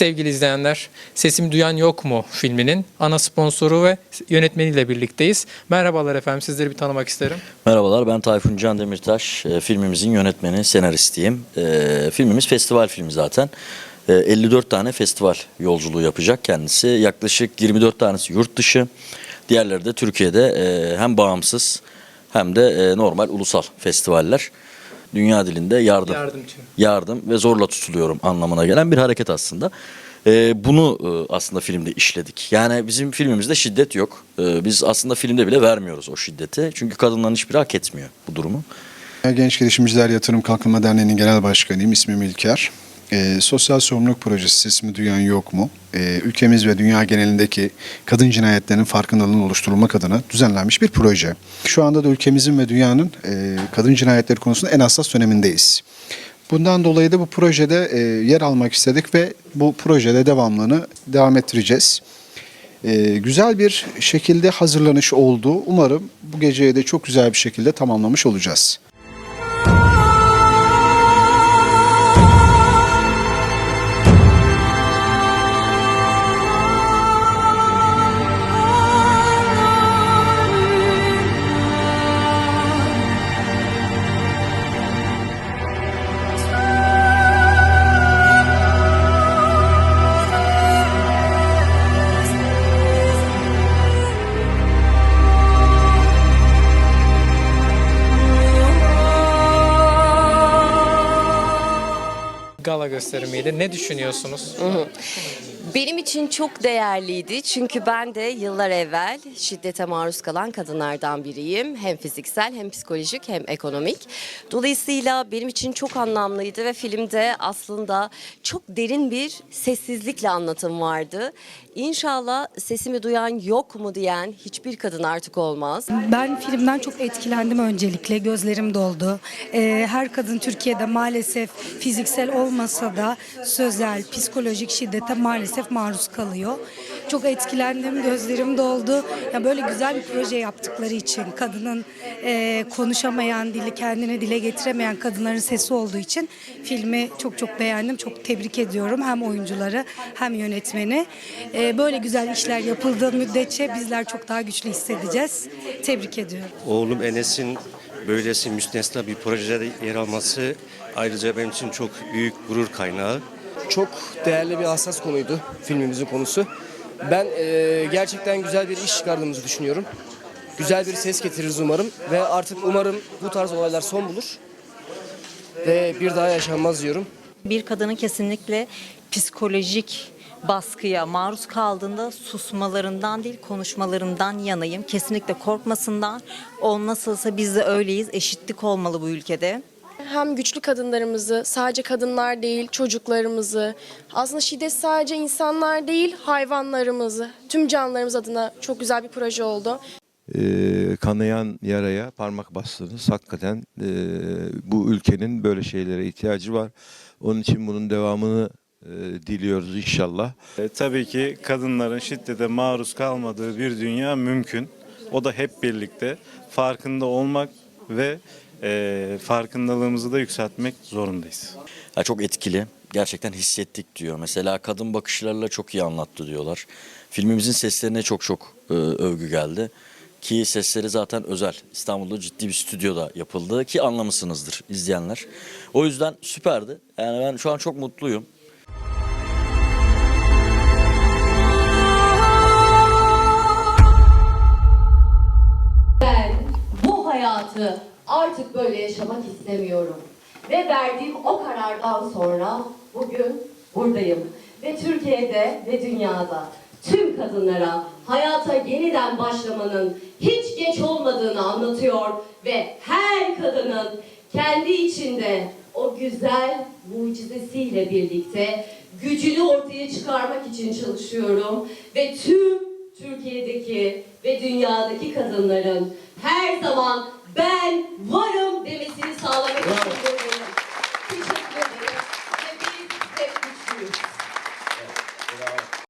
Sevgili izleyenler, Sesimi Duyan Yok mu filminin ana sponsoru ve yönetmeniyle birlikteyiz. Merhabalar efendim, sizleri bir tanımak isterim. Merhabalar ben Tayfun Can Demirtaş. E, filmimizin yönetmeni, senaristiyim. E, filmimiz festival filmi zaten. E, 54 tane festival yolculuğu yapacak kendisi. Yaklaşık 24 tanesi yurt dışı. Diğerleri de Türkiye'de e, hem bağımsız hem de e, normal ulusal festivaller. Dünya dilinde yardım, Yardımcı. yardım ve zorla tutuluyorum anlamına gelen bir hareket aslında. Ee, bunu e, aslında filmde işledik. Yani bizim filmimizde şiddet yok. Ee, biz aslında filmde bile vermiyoruz o şiddeti. Çünkü kadınların hiçbiri hak etmiyor bu durumu. Genç Girişimciler Yatırım Kalkınma Derneği'nin genel başkanıyım. İsmim İlker. Ee, sosyal sorumluluk projesi sesimi duyan yok mu? Ee, ülkemiz ve dünya genelindeki kadın cinayetlerinin farkındalığının oluşturulmak adına düzenlenmiş bir proje. Şu anda da ülkemizin ve dünyanın e, kadın cinayetleri konusunda en hassas dönemindeyiz. Bundan dolayı da bu projede e, yer almak istedik ve bu projede devamlılığını devam ettireceğiz. E, güzel bir şekilde hazırlanış oldu. Umarım bu geceye de çok güzel bir şekilde tamamlamış olacağız. Gösterimiydi. Ne düşünüyorsunuz? Benim için çok değerliydi çünkü ben de yıllar evvel şiddete maruz kalan kadınlardan biriyim. Hem fiziksel hem psikolojik hem ekonomik. Dolayısıyla benim için çok anlamlıydı ve filmde aslında çok derin bir sessizlikle anlatım vardı. İnşallah sesimi duyan yok mu diyen hiçbir kadın artık olmaz. Ben filmden çok etkilendim öncelikle. Gözlerim doldu. Ee, her kadın Türkiye'de maalesef fiziksel olmasa da sözel, psikolojik şiddete maalesef maruz kalıyor. Çok etkilendim, gözlerim doldu. Ya böyle güzel bir proje yaptıkları için kadının e, konuşamayan, dili kendine dile getiremeyen kadınların sesi olduğu için filmi çok çok beğendim. Çok tebrik ediyorum hem oyuncuları hem yönetmeni. E, böyle güzel işler yapıldığı müddetçe bizler çok daha güçlü hissedeceğiz. Tebrik ediyorum. Oğlum Enes'in böylesi müstesna bir projede yer alması ayrıca benim için çok büyük gurur kaynağı. Çok değerli bir hassas konuydu filmimizin konusu. Ben e, gerçekten güzel bir iş çıkardığımızı düşünüyorum. Güzel bir ses getiririz umarım ve artık umarım bu tarz olaylar son bulur ve bir daha yaşanmaz diyorum. Bir kadının kesinlikle psikolojik baskıya maruz kaldığında susmalarından değil konuşmalarından yanayım. Kesinlikle korkmasından. O nasılsa biz de öyleyiz. Eşitlik olmalı bu ülkede. Hem güçlü kadınlarımızı, sadece kadınlar değil, çocuklarımızı, aslında şiddet sadece insanlar değil, hayvanlarımızı, tüm canlılarımız adına çok güzel bir proje oldu. Ee, kanayan yaraya parmak bastınız. Hakikaten e, bu ülkenin böyle şeylere ihtiyacı var. Onun için bunun devamını e, diliyoruz inşallah. E, tabii ki kadınların şiddete maruz kalmadığı bir dünya mümkün. O da hep birlikte farkında olmak ve e, farkındalığımızı da yükseltmek zorundayız. Ya çok etkili. Gerçekten hissettik diyor. Mesela kadın bakışlarıyla çok iyi anlattı diyorlar. Filmimizin seslerine çok çok e, övgü geldi. Ki sesleri zaten özel. İstanbul'da ciddi bir stüdyoda yapıldı ki anlamışsınızdır izleyenler. O yüzden süperdi. Yani ben şu an çok mutluyum. Ben bu hayatı artık böyle yaşamak istemiyorum. Ve verdiğim o karardan sonra bugün buradayım. Ve Türkiye'de ve dünyada tüm kadınlara hayata yeniden başlamanın hiç geç olmadığını anlatıyor ve her kadının kendi içinde o güzel mucizesiyle birlikte gücünü ortaya çıkarmak için çalışıyorum ve tüm Türkiye'deki ve dünyadaki kadınların her zaman ben varım